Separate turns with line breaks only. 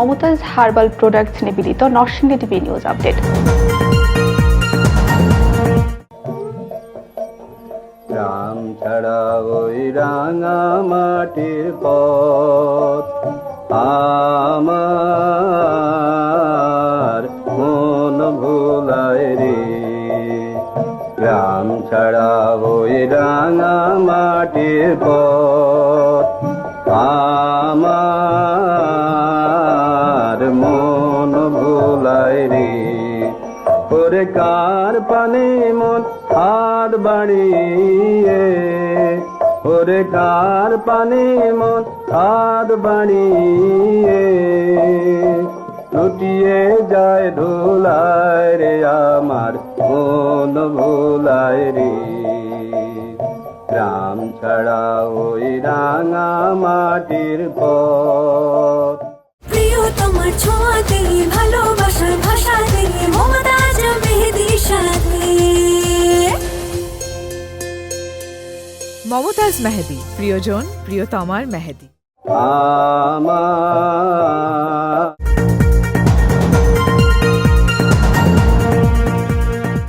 Mumtaz herbal products নিবেদিত Narsingdi TV news update.
Ram ছাড়া ওই রাঙা মাটির পথ আমার মন ভুলায় রে। রাম ছাড়া ওই রাঙা মাটির পথ আমার রে। ওরে কার পানে মন হাত বাড়িয়ে? ওরে কার পানে মন হাত বাড়িয়ে? লুটিয়ে যায় ধুলায় রে আমার, মন ভুলায় রে। রাম ছাড়া ওই রাঙা মাটির পথ।
প্রিয় তোমার ছোঁয়াতে ভালোবাসার
মমতাজ মেহেদি প্রিয়জন প্রিয়তমার মেহেদি।
আমার